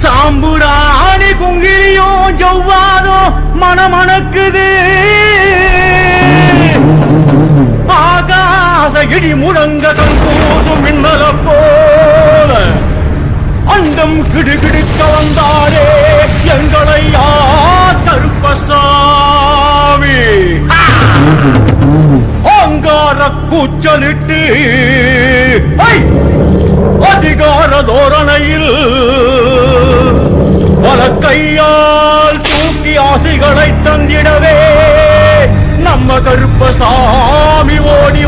சாம்புராணி குங்கிலியும் ஜவ்வாதும் மனமணக்குது. ஆகாச இடி முழங்க கண்கூசும் மின்னல போல அண்டம் கிடுகிடுக்க வந்தாரே எங்களை யார் கருப்பசாமி. அங்கார கூச்சலிட்டு அதிகார தோரணையில் கையால் தூக்கி ஆசைகளை தந்திடவே நம்ம கருப்பசாமி ஓடி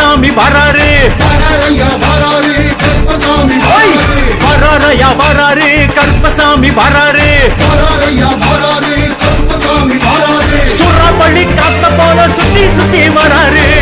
கருப்பசாமி வராரு. வராரையா வராரு கருப்பசாமி! வராரு. சுறவழி காத்த போல சுத்தி சுத்தி வராரு.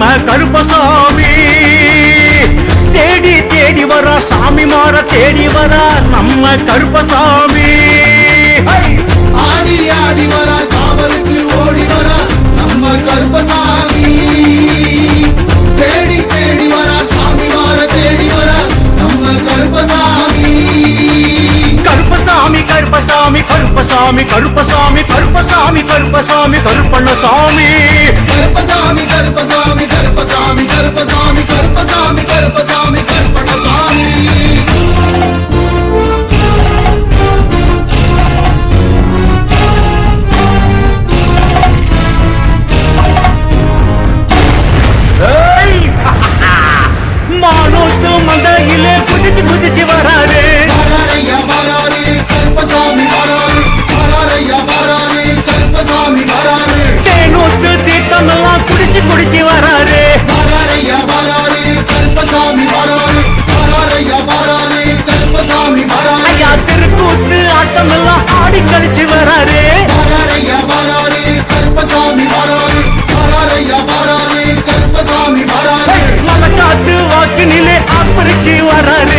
நம்ம கருப்பசாமி. தேடி தேடி வரார் சாமி மாற தேடி வரார் நம்ம கருப்பசாமி! ஆடி ஆடி வரா காவலுக்கு ஓடி வரா நம்ம கருப்பசாமி. தேடி தேடி வரா சாமி வார தேடி வரா நம்ம கருப்பசாமி. கருப்பசாமி கருப்பசாமி கருப்பசாமி கருப்பசாமி கருப்பசாமி கருப்பசாமி கருப்பண்ணசாமி. கருப்பசாமி கருப்பசாமி வராரு. கருப்பசாமி வராரு. ஐயா திருக்கூத்து ஆட்டம் எல்லாம் ஆடி கழிச்சு வராரு. வராரு மலக்காத்து வாக்கு நிலை ஆப்பரிச்சு வராரு.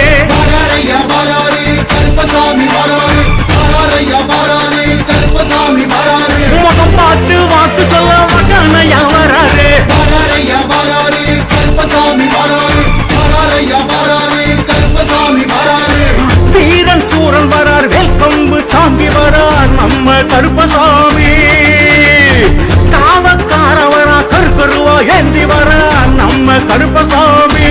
கருப்பசாமி. காவக்கார வரா கருக்கருவா ஏந்தி வரார் நம்ம கருப்பசாமி!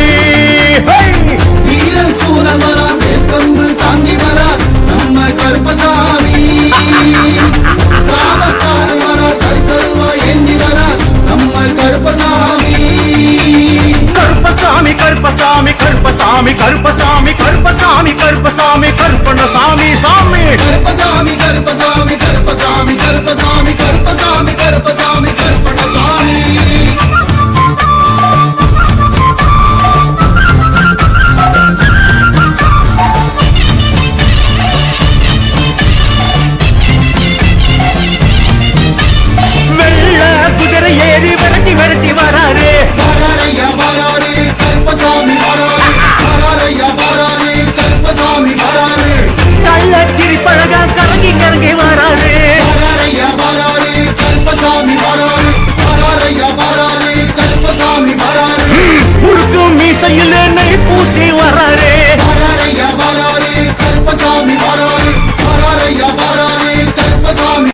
வீரன் சூரன் வரா வேப்பம்பு தாங்கி வரா நம்ம கருப்பசாமி. காவக்கார வரா கருக்கருவா ஏந்தி வரா நம்ம கருப்பசாமி. கருப்பசாமி கருப்பசாமி கருப்பசாமி கருப்பசாமி கருப்பசாமி கருப்பசாமி கருப்பண்ணசாமி சாமி. கருப்பசாமி கருப்பசாமி கருப்பசாமி.